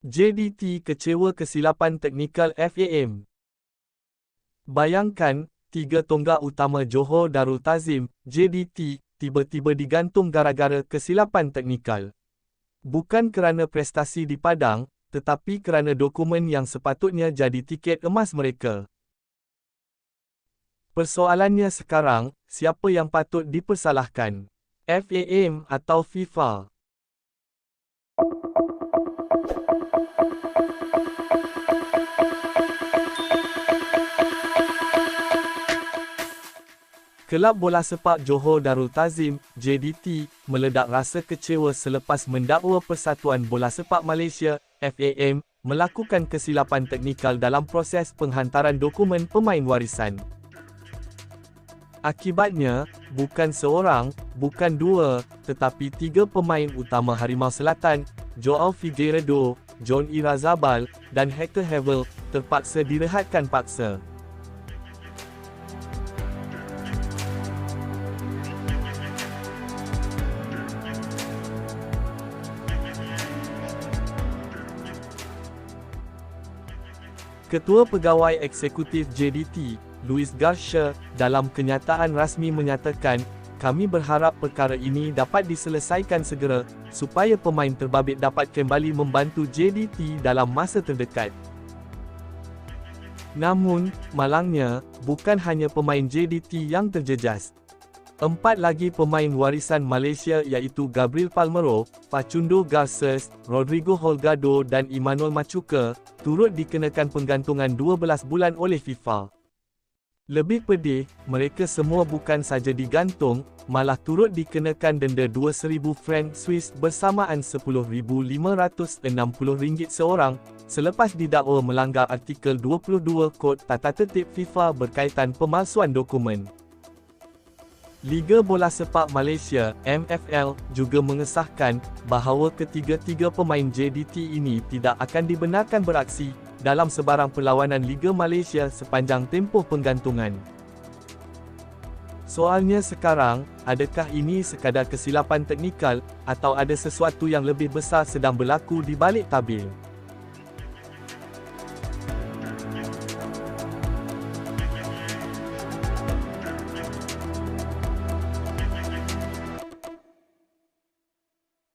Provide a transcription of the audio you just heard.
JDT kecewa kesilapan teknikal FAM. Bayangkan, tiga tonggak utama Johor Darul Tazim, JDT, tiba-tiba digantung gara-gara kesilapan teknikal. Bukan kerana prestasi di padang, tetapi kerana dokumen yang sepatutnya jadi tiket emas mereka. Persoalannya sekarang, siapa yang patut dipersalahkan? FAM atau FIFA? Kelab Bola Sepak Johor Darul Tazim, JDT, meledak rasa kecewa selepas mendakwa Persatuan Bola Sepak Malaysia, FAM, melakukan kesilapan teknikal dalam proses penghantaran dokumen pemain warisan. Akibatnya, bukan seorang, bukan dua, tetapi tiga pemain utama Harimau Selatan, Joao Figueiredo, John Irazabal, dan Hector Havel, terpaksa direhatkan paksa. Ketua Pegawai Eksekutif JDT, Louis Garcia, dalam kenyataan rasmi menyatakan, kami berharap perkara ini dapat diselesaikan segera, supaya pemain terbabit dapat kembali membantu JDT dalam masa terdekat. Namun, malangnya, bukan hanya pemain JDT yang terjejas. Empat lagi pemain warisan Malaysia iaitu Gabriel Palmero, Facundo Garces, Rodrigo Holgado dan Emmanuel Machuca, turut dikenakan penggantungan 12 bulan oleh FIFA. Lebih pedih, mereka semua bukan saja digantung, malah turut dikenakan denda 2,000 franc Swiss bersamaan RM10,560 seorang, selepas didakwa melanggar artikel 22 Kod Tata Tertib FIFA berkaitan pemalsuan dokumen. Liga Bola Sepak Malaysia (MFL) juga mengesahkan bahawa ketiga-tiga pemain JDT ini tidak akan dibenarkan beraksi dalam sebarang perlawanan Liga Malaysia sepanjang tempoh penggantungan. Soalnya sekarang, adakah ini sekadar kesilapan teknikal atau ada sesuatu yang lebih besar sedang berlaku di balik tabir?